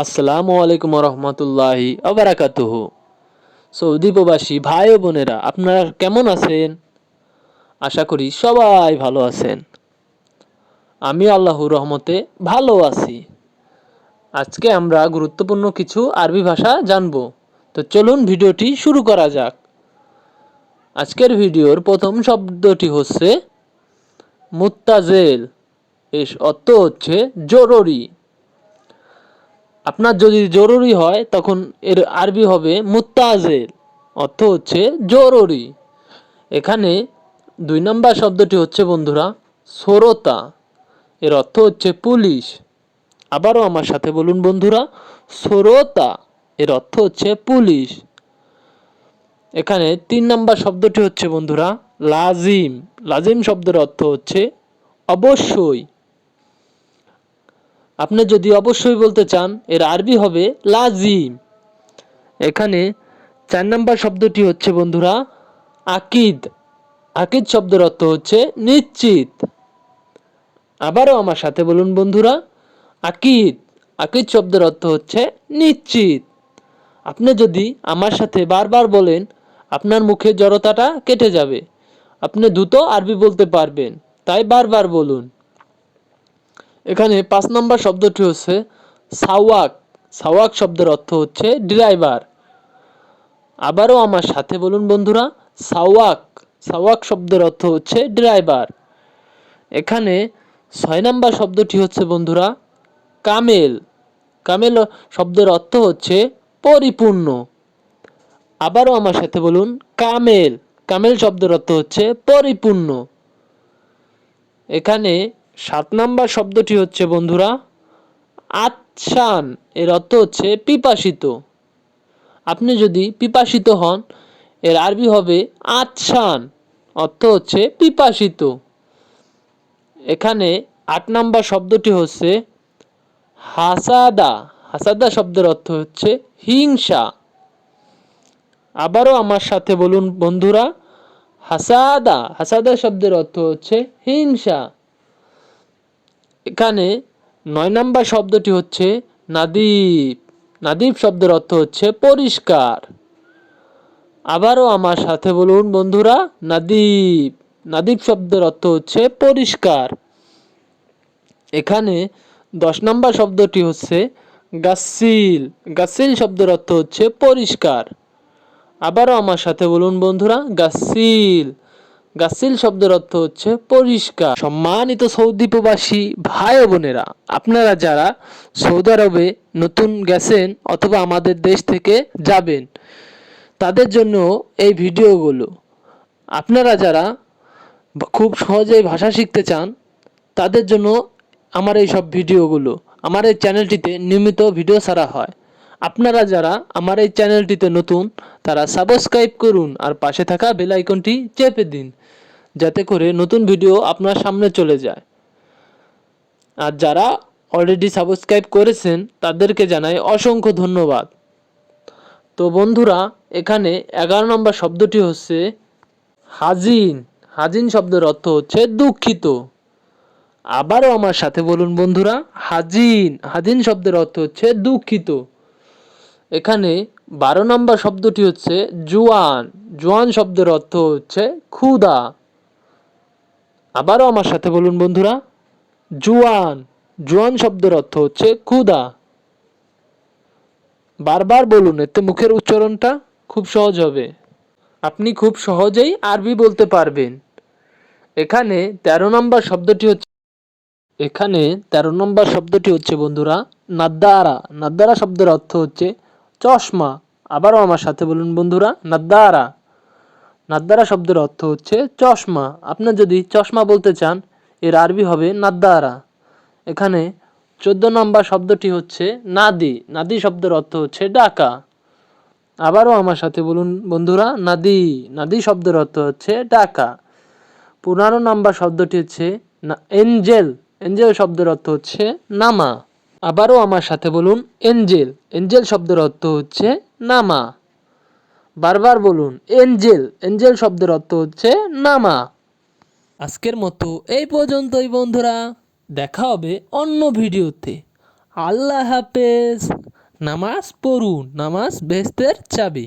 আসসালামু আলাইকুম রহমতুল্লাহি আবরাকাতুহ সৌদি প্রবাসী ভাই বোনেরা, আপনারা কেমন আছেন? আশা করি সবাই ভালো আছেন। আমি আল্লাহর রহমতে ভালো আছি। আজকে আমরা গুরুত্বপূর্ণ কিছু আরবি ভাষা জানব। তো চলুন ভিডিওটি শুরু করা যাক। আজকের ভিডিওর প্রথম শব্দটি হচ্ছে মুত্তাজেল। এর অর্থ হচ্ছে জরুরি। আপনার যদি জরুরি হয়, তখন এর আরবি হবে মুত্তাজেল, অর্থ হচ্ছে জরুরি। এখানে দুই নম্বর শব্দটি হচ্ছে, বন্ধুরা, সরতা, এর অর্থ হচ্ছে পুলিশ। আবারও আমার সাথে বলুন, বন্ধুরা, সরতা, এর অর্থ হচ্ছে পুলিশ। এখানে তিন নম্বর শব্দটি হচ্ছে, বন্ধুরা, লাজিম। লাজিম শব্দের অর্থ হচ্ছে অবশ্যই। আপনি যদি অবশ্যই বলতে চান, এর আরবি হবে লাজিম। এখানে চার নম্বর শব্দটি হচ্ছে, বন্ধুরা, আকিদ। আকিদ শব্দের অর্থ হচ্ছে নিশ্চিত। আবারও আমার সাথে বলুন, বন্ধুরা, আকিদ। আকিদ শব্দের অর্থ হচ্ছে নিশ্চিত। আপনি যদি আমার সাথে বারবার বলেন, আপনার মুখে জড়তাটা কেটে যাবে। আপনি দ্রুত আরবি বলতে পারবেন। তাই বারবার বলুন। এখানে পাঁচ নম্বর শব্দটি হচ্ছে সাওয়াক। সাওয়াক শব্দের অর্থ হচ্ছে ড্রাইভার। আবারও আমার সাথে বলুন বন্ধুরা, সাওয়াক। সাওয়াক শব্দের অর্থ হচ্ছে ড্রাইভার। এখানে ছয় নম্বর শব্দটি হচ্ছে বন্ধুরা, কামেল। কামেল শব্দের অর্থ হচ্ছে পরিপূর্ণ। আবারও আমার সাথে বলুন, কামেল। কামেল শব্দের অর্থ হচ্ছে পরিপূর্ণ। এখানে সাত নাম্বার শব্দটি হচ্ছে, বন্ধুরা, আচ্ছান। এর অর্থ হচ্ছে পিপাসিত। আপনি যদি পিপাসিত হন, এর আরবি হবে আচ্ছান। অর্থ হচ্ছে পিপাসিত। এখানে আট নাম্বার শব্দটি হচ্ছে হাসাদা। হাসাদা শব্দের অর্থ হচ্ছে হিংসা। আবারও আমার সাথে বলুন, বন্ধুরা, হাসাদা। হাসাদা শব্দের অর্থ হচ্ছে হিংসা। এখানে নয় নাম্বার শব্দটি হচ্ছে নাদীপ নাদীপ শব্দের অর্থ হচ্ছে পরিষ্কার। আবারও আমার সাথে বলুন বন্ধুরা নাদীপ নাদীপ শব্দের অর্থ হচ্ছে পরিষ্কার। এখানে দশ নম্বর শব্দটি হচ্ছে গাসিল। গাসিল শব্দের অর্থ হচ্ছে পরিষ্কার। আবারও আমার সাথে বলুন বন্ধুরা, গাসিল। গাসিল শব্দের অর্থ হচ্ছে পরিষ্কার। সম্মানিত সৌদি প্রবাসী ভাই বোনেরা, আপনারা যারা সৌদি আরবে নতুন গেছেন অথবা আমাদের দেশ থেকে যাবেন, তাদের জন্য এই ভিডিওগুলো। আপনারা যারা খুব সহজেই ভাষা শিখতে চান, তাদের জন্য আমার এই সব ভিডিওগুলো, আমার এই চ্যানেলটিতে নিয়মিত ভিডিও ছাড়া হয়। আপনারা যারা আমার এই চ্যানেলটিতে নতুন, তারা সাবস্ক্রাইব করুন আর পাশে থাকা বেল আইকনটি চেপে দিন, যাতে করে নতুন ভিডিও আপনার সামনে চলে যায়। আর যারা অলরেডি সাবস্ক্রাইব করেছেন, তাদেরকে জানাই অসংখ্য ধন্যবাদ। তো বন্ধুরা, এখানে এগারো নম্বর শব্দটি হচ্ছে হাজিন। হাজিন শব্দের অর্থ হচ্ছে দুঃখিত। আবারও আমার সাথে বলুন বন্ধুরা, হাজিন। হাজিন শব্দের অর্থ হচ্ছে দুঃখিত। এখানে বারো নম্বর শব্দটি হচ্ছে জুয়ান। জোয়ান শব্দের অর্থ হচ্ছে ক্ষুদা আবারও আমার সাথে বলুন বন্ধুরা, জুয়ান। জুয়ান শব্দের অর্থ হচ্ছে ক্ষুদা বারবার বলুন, এতে মুখের উচ্চারণটা খুব সহজ হবে। আপনি খুব সহজেই আরবি বলতে পারবেন। এখানে তেরো নম্বর শব্দটি হচ্ছে, এখানে তেরো নম্বর শব্দটি হচ্ছে বন্ধুরা, নাদ্দারা। নাদ্দারা শব্দের অর্থ হচ্ছে চশমা। আবারও আমার সাথে বলুন বন্ধুরা, নাদ্দারা। নাদ্দারা শব্দের অর্থ হচ্ছে চশমা। আপনি যদি চশমা বলতে চান, এর আরবি হবে নাদ্দারা। এখানে চোদ্দ নম্বর শব্দটি হচ্ছে নাদি। নাদি শব্দের অর্থ হচ্ছে ডাকা। আবারও আমার সাথে বলুন বন্ধুরা, নাদি। নাদি শব্দের অর্থ হচ্ছে ডাকা। পনেরো নাম্বার শব্দটি হচ্ছে এঞ্জেল। এঞ্জেল শব্দের অর্থ হচ্ছে নামা। আবারও আমার সাথে বলুন, এঞ্জেল। এঞ্জেল শব্দের অর্থ হচ্ছে নামা। বারবার বলুন, এঞ্জেল। এঞ্জেল শব্দের অর্থ হচ্ছে নামা। আজকের মতো এই পর্যন্তই বন্ধুরা। দেখা হবে অন্য ভিডিওতে। আল্লাহ হাফেজ। নামাজ পড়ুন, নামাজ বেস্তের চাবি।